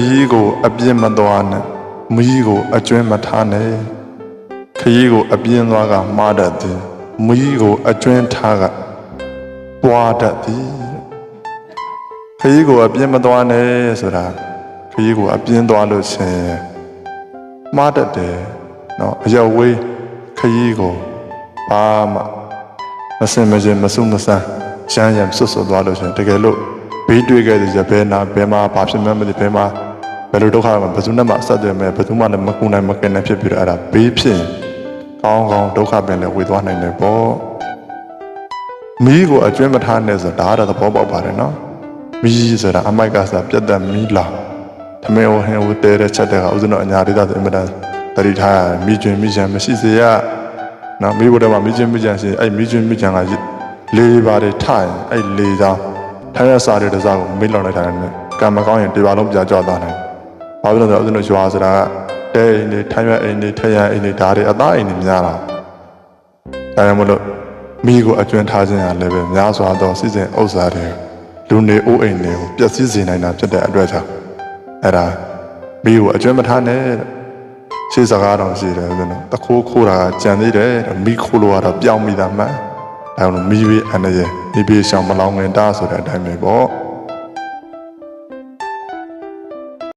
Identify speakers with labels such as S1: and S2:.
S1: ရီးကိုအပြင်းမသွားနဲ့မီးကိုအကျွင်းမထားနဲ့ခရီးကိုအပြင်းသွားကမှားတတ်သည်မီးကိုအကျွင်းထားကပွားတတ်သည်ခရီးကိုအပြင်းမသွားနဲ့ဆိုတာခရီးကိုအပြင်းသွားလို့ရှရင်မှားတတ်တယ်เนาะအရောက်ဝေးခရီးကိုဘာမှမစင်မစင်မဆုမဆန်းရှမ်းရံဆွတ်ဆွတ်သွားလို့ရှရင်တကယ်လို့ ဘေးတွေ့ခဲ့တဲ့ဘယ်နာဘယ်မှာဘာဖြစ်မှန်းမသိဘယ်မှာဘယ်လိုဒုက္ခမှဘယ်သူနဲ့မှအဆက်အသွယ်မဲ့ဘယ်သူမှလည်းမကူနိုင်မကင်နိုင်ဖြစ်ပြီးတော့အဲ့ဒါဘေးဖြစ်ရင်ကောင်းကောင်းဒုက္ခပင်လည်းဝေသွားနိုင်တယ်ပေါ့မီးကိုအကျွမ်းမထားနဲ့ဆိုတာဒါကတော့သဘောပေါက်ပါတယ်နော်မီးဆိုတာအမိုက်ကစားပြတ်သက်မီးလာသမင်ဟိုဟင်ဟိုတဲတဲ့ချက်တဲ့ကဥစဉ်တော့အညာဒေသဆိုအင်မတန်တတိထားရမီးကျွင်းမီးချမ်းမရှိစေရနော်မီးဘုဒ္ဓမှာမီးကျွင်းမီးချမ်းရှိရင်အဲ့မီးကျွင်းမီးချမ်းကလေးပါတယ်ထိုင်အဲ့လေးချောင်း ထိုင်ရစားတဲ့တစားကိုမေးလောက်လိုက်တာနဲ့ကံမကောင်းရင်ဒီပါလုံးပြကြွသွားနိုင်ဘာဖြစ်လို့လဲဆိုတော့ဥစဉ်တို့ရွာဆိုတာကတဲအိမ်တွေထိုင်ရအိမ်တွေထရအိမ်တွေဒါတွေအသားအိမ်တွေများတာဒါကြောင့်မလို့မိကိုအကျွမ်းထားခြင်းဟာလည်းပဲများစွာသောစီစဉ်ဥစ္စာတွေလူနေအိုးအိမ်တွေကိုပျက်စီးစေနိုင်တာဖြစ်တဲ့အတွက်ကြောင့်အဲ့ဒါမိကိုအကျွမ်းမထားနဲ့တဲ့ရှေးစကားတော်ရှိတယ်ဆိုတော့တခိုးခိုးတာကကြံသေးတယ်တဲ့မိခိုးလို့ကတော့ပြောင်းမိတာမှန် ဒါကြောင့်မိဘေးအန္တရာယ်မိဘေးရှောင်မလောင်ငင်တာဆိုတဲ့အတိုင်းပဲပေါ့